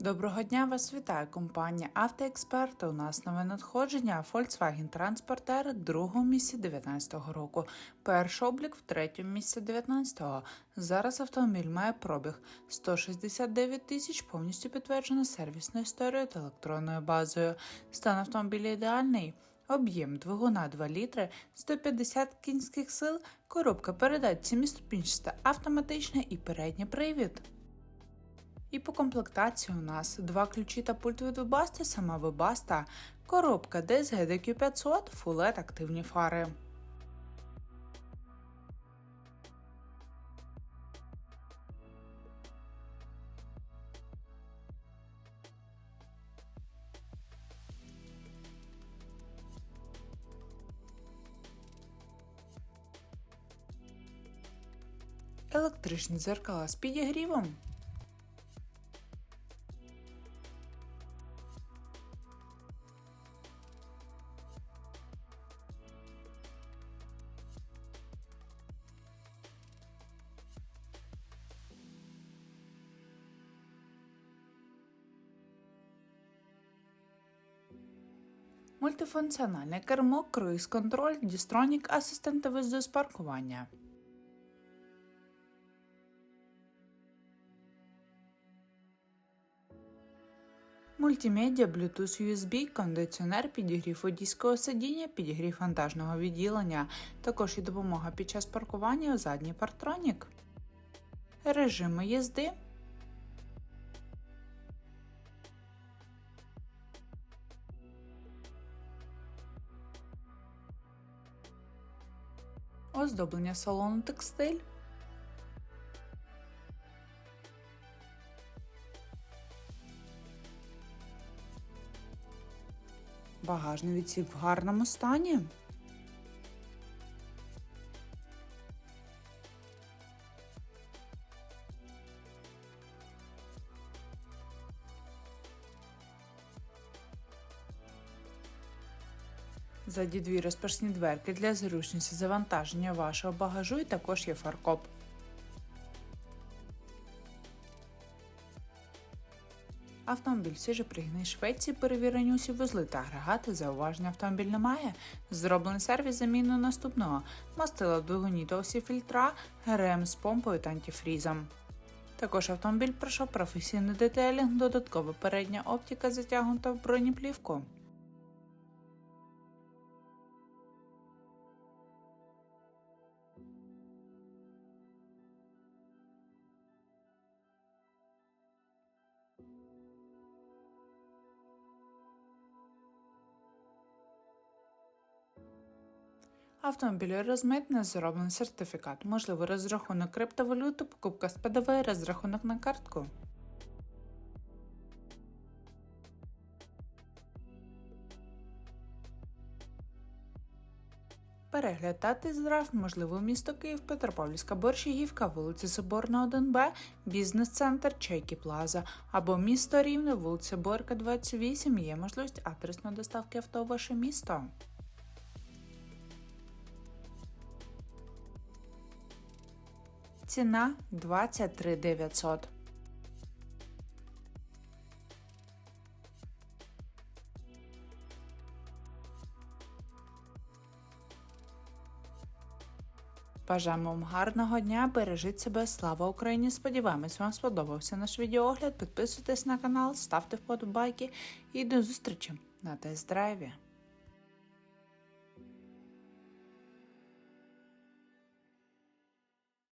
Доброго дня вас вітає компанія Автоексперт. У нас нове надходження Volkswagen Transporter другому місці 2019 року. Перший облік в третьому місці 2019. Зараз автомобіль має пробіг 169 тисяч, повністю підтверджено сервісною історією та електронною базою. Стан автомобіля ідеальний. Об'єм двигуна 2 літри, 150 кінських сил, коробка передач 7-ступінчаста автоматична і передній привід. І по комплектації у нас два ключі та пульт від Webaста, сама Webaста, коробка DSG DQ500, Full LED активні фари. Електричні дзеркала з підігрівом. Мультифункціональне кермо, круїз-контроль, дістронік, асистенти виїзду з паркування. Мультимедіа, Bluetooth USB, кондиціонер, підігрів водійського сидіння, підігрів вантажного відділення, також і допомога під час паркування у задній партронік. Режими їзди. Оздоблення салону текстиль. Багажний відсік в гарному стані. Ззаді дві розпашні дверки для зручності завантаження вашого багажу і також є фаркоп. Автомобіль свіже пригнаний Швеції, перевірені усі вузли та агрегати, зауваження автомобіль немає. Зроблений сервіс заміну наступного мастила двигуні та усі фільтра, ГРМ з помпою та антифрізом. Також автомобіль пройшов професійний детейлінг, додаткова передня оптика затягнута в бронеплівку. Автомобіль розмитне, зроблений сертифікат, можливо розрахунок криптовалюти, покупка з ПДВ, розрахунок на картку. Перегляд та тест-драйв можливо місто Київ, Петропавлівська Борщагівка, вулиця Соборна, 1Б, бізнес-центр Чайки Плаза або місто Рівне, вулиця Борка, 28. Є можливість адресної доставки авто в ваше місто. Ціна 23 900. Бажаємо вам гарного дня, бережіть себе, слава Україні! Сподіваємось, вам сподобався наш відеоогляд. Підписуйтесь на канал, ставте вподобайки і до зустрічі на тест-драйві.